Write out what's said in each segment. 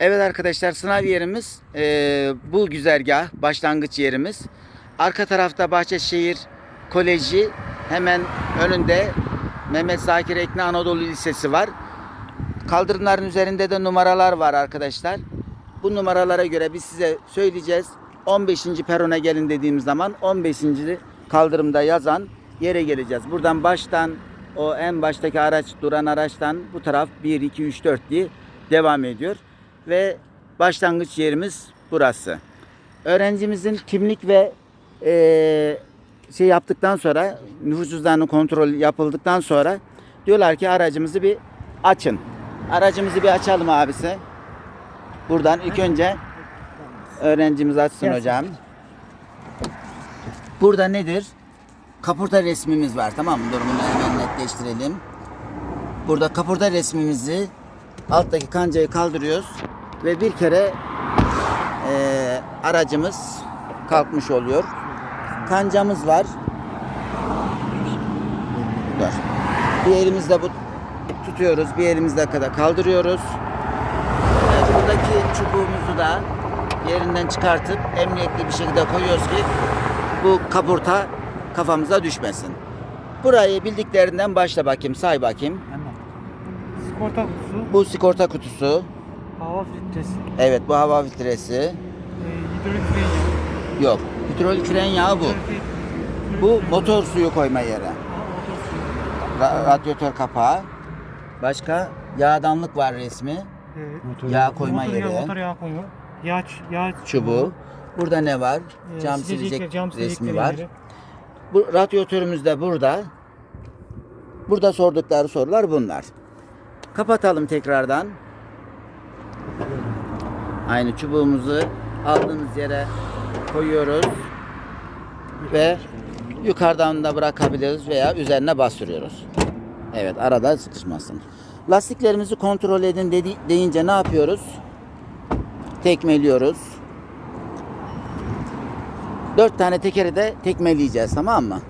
Evet arkadaşlar sınav yerimiz eee, bu güzergah başlangıç yerimiz. Arka tarafta Bahçeşehir Koleji hemen önünde Mehmet Zakir Ekne Anadolu Lisesi var. Kaldırımların üzerinde de numaralar var arkadaşlar. Bu numaralara göre biz size söyleyeceğiz. 15. perona gelin dediğimiz zaman 15. kaldırımda yazan yere geleceğiz. Buradan baştan o en baştaki araç duran araçtan bu taraf 1 2 3 4 diye devam ediyor ve başlangıç yerimiz burası. Öğrencimizin kimlik ve eee, şey yaptıktan sonra nüfus cüzdanı kontrol yapıldıktan sonra diyorlar ki aracımızı bir açın. Aracımızı bir açalım abisi. Buradan ilk önce öğrencimiz açsın Gelsin. hocam. Burada nedir? Kaporta resmimiz var tamam mı? Dur bunu hemen netleştirelim. Burada kaporta resmimizi alttaki kancayı kaldırıyoruz ve bir kere eee, aracımız kalkmış oluyor. Kancamız var. Dur. Bir elimizle bu tutuyoruz, bir elimizle kadar kaldırıyoruz. Ve buradaki çubuğumuzu da yerinden çıkartıp emniyetli bir şekilde koyuyoruz ki bu kaporta kafamıza düşmesin. Burayı bildiklerinden başla bakayım, say bakayım. Sigorta kutusu, Bu sigorta kutusu. Hava filtresi, Evet bu hava filtresi. e, hidrolik fren Yok. Hidrolik fren yağı bu. Bu motor suyu koyma yeri. Ra- radyatör kapağı. Başka yağdanlık var resmi. Evet. Yağ koyma motor yeri. Yağı, motor yağı koyma. Yağ, yağ Çubuğu. Burada ne var? e, Cam silecek cam resmi var. yeri. Bu radyatörümüz de burada. Burada sordukları sorular bunlar. Kapatalım tekrardan. Aynı çubuğumuzu aldığımız yere koyuyoruz ve yukarıdan da bırakabiliriz veya üzerine bastırıyoruz. Evet arada sıkışmasın. Lastiklerimizi kontrol edin dedi, deyince ne yapıyoruz? Tekmeliyoruz. Dört tane tekeri de tekmeleyeceğiz tamam mı?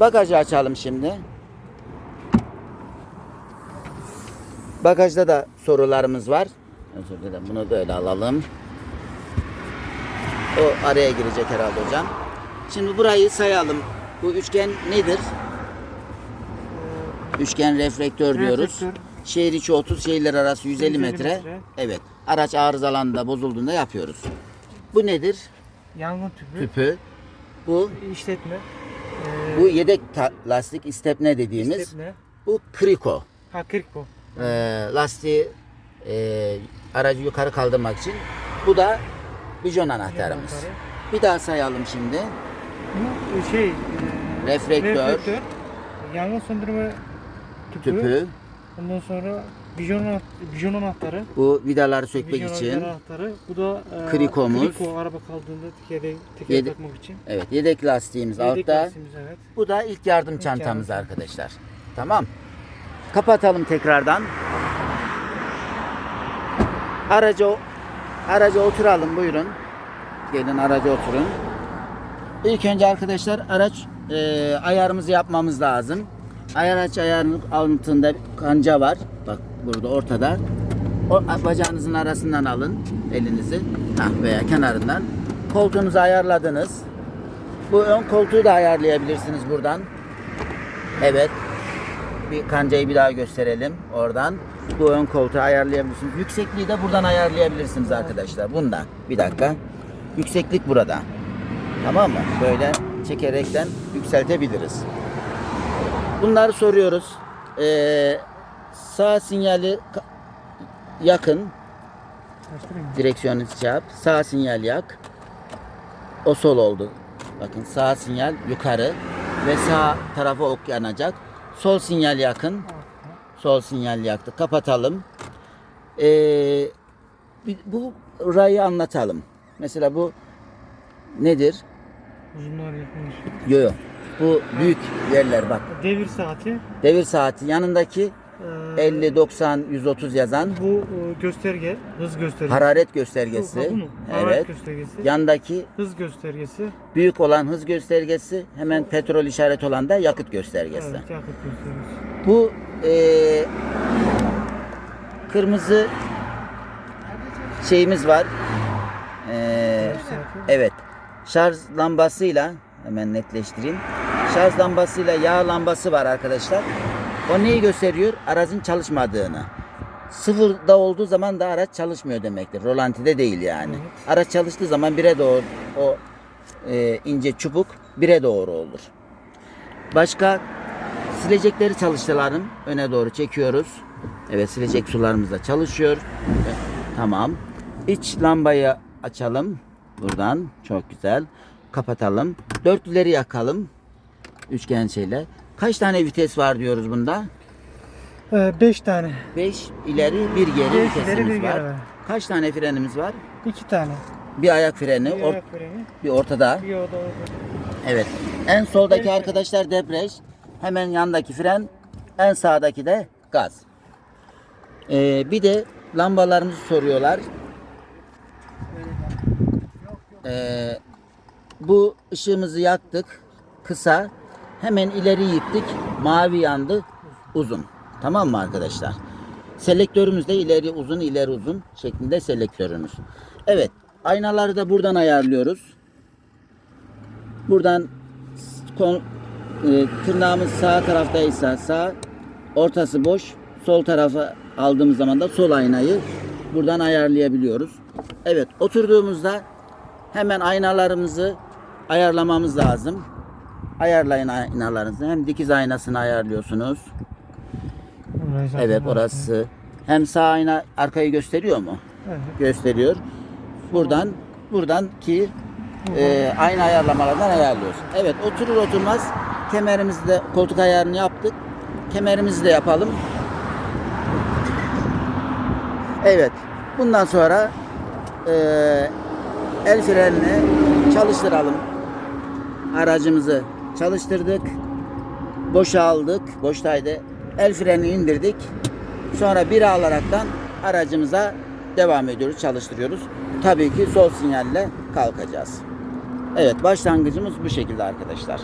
Bagajı açalım şimdi. Bagajda da sorularımız var. Özür dilerim bunu da öyle alalım. O araya girecek herhalde hocam. Şimdi burayı sayalım. Bu üçgen nedir? Üçgen reflektör diyoruz. Reflektör. Şehir içi 30, şehirler arası 150, 150 metre. metre. Evet. Araç arızalandığında, bozulduğunda yapıyoruz. Bu nedir? Yangın tüpü, Tüpü. Bu işletme, e, bu yedek lastik istepne dediğimiz. işletme, Bu kriko. ha kriko. Ee, lastiği e, aracı yukarı kaldırmak için. Bu da bijon anahtarımız. anahtarı. Bir daha sayalım şimdi. Bu e, şey, e, Reflektör. yangın söndürme tüpü, Tüpü. ondan sonra bijon, bijon anahtarı, Bu vidaları sökmek için. anahtarı. Bu da e, Krikomuz. Kriko araba kaldığında tekere, tekere Yedi- takmak için. Evet, yedek lastiğimiz Yedek altta. lastiğimiz, evet. Bu da ilk yardım İlk çantamız yardım. arkadaşlar. Tamam. Kapatalım tekrardan. Araca araca oturalım buyurun. Gelin araca oturun. İlk önce arkadaşlar araç e, ayarımızı yapmamız lazım. Araç ayarının altında kanca var. Bak burada ortada. O bacağınızın arasından alın elinizi. Hah, veya kenarından. Koltuğunuzu ayarladınız. Bu ön koltuğu da ayarlayabilirsiniz buradan. Evet. Bir kancayı bir daha gösterelim oradan. Bu ön koltuğu ayarlayabilirsiniz. Yüksekliği de buradan ayarlayabilirsiniz arkadaşlar. Bundan. Bir dakika. Yükseklik burada. Tamam mı? Böyle çekerekten yükseltebiliriz. Bunları soruyoruz. Ee, sağ sinyali yakın. Şey yap. Sağ sinyal yak. O sol oldu. Bakın sağ sinyal yukarı ve sağ tarafa ok yanacak. Sol sinyal yakın. Sol sinyal yaktı. Kapatalım. Ee, bu rayı anlatalım. Mesela bu nedir? Uzunlar yakın. Yo yo. Bu büyük yerler bak. Devir saati. Devir saati yanındaki e, 50 90 130 yazan Bu e, gösterge, hız göstergesi. hararet göstergesi. ha, bu mu? Hararet Evet. göstergesi. Yandaki Hız göstergesi. Büyük olan hız göstergesi, hemen petrol işareti olan da yakıt göstergesi. Evet, yakıt göstergesi. Bu eee, kırmızı şeyimiz var. Ee, evet. Şarj lambasıyla hemen netleştireyim. Şarj lambasıyla yağ lambası var arkadaşlar. O neyi gösteriyor? Aracın çalışmadığını. Sıfırda olduğu zaman da araç çalışmıyor demektir. Rolantide değil yani. Araç çalıştığı zaman bire doğru o e, ince çubuk bire doğru olur. Başka silecekleri çalıştıralım. Öne doğru çekiyoruz. Evet silecek sularımız da çalışıyor. Evet, Tamam. İç lambayı açalım. Buradan. Çok güzel. Kapatalım. Dörtlüleri yakalım. Üçgen şeyle. Kaç tane vites var diyoruz bunda? 5 tane. 5 ileri bir geri Beş vitesimiz ileri, bir var. geri var. Kaç tane frenimiz var? 2 tane. Bir ayak freni, Bir or- ayak freni. bir ortada. Bir o da orada. Evet. En soldaki Evet. arkadaşlar debriyaj. Hemen yandaki fren. En sağdaki de gaz. Ee, bir de lambalarımızı soruyorlar. Ee, bu ışığımızı yaktık. Kısa. Hemen ileri gittik. Mavi yandı. Uzun. Tamam mı arkadaşlar? Selektörümüz de ileri uzun ileri uzun şeklinde selektörümüz. Evet. Aynaları da buradan ayarlıyoruz. Buradan kon- e, tırnağımız sağ taraftaysa sağ, ortası boş, sol tarafa aldığımız zaman da sol aynayı buradan ayarlayabiliyoruz. Evet, oturduğumuzda hemen aynalarımızı ayarlamamız lazım. Ayarlayın aynalarınızı. Hem dikiz aynasını ayarlıyorsunuz. Zaten Evet, orası. Hem sağ ayna arkayı gösteriyor mu? Evet. gösteriyor. Buradan buradan ki e, aynı ayarlamalardan ayarlıyoruz. Evet oturur oturmaz kemerimizi de koltuk ayarını yaptık. Kemerimizi de yapalım. Evet. Bundan sonra e, el frenini çalıştıralım. Aracımızı çalıştırdık. Boşaldık. Boştaydı. El freni indirdik. Sonra bir alaraktan aracımıza devam ediyoruz, çalıştırıyoruz. Tabii ki sol sinyalle kalkacağız. Evet, başlangıcımız bu şekilde arkadaşlar.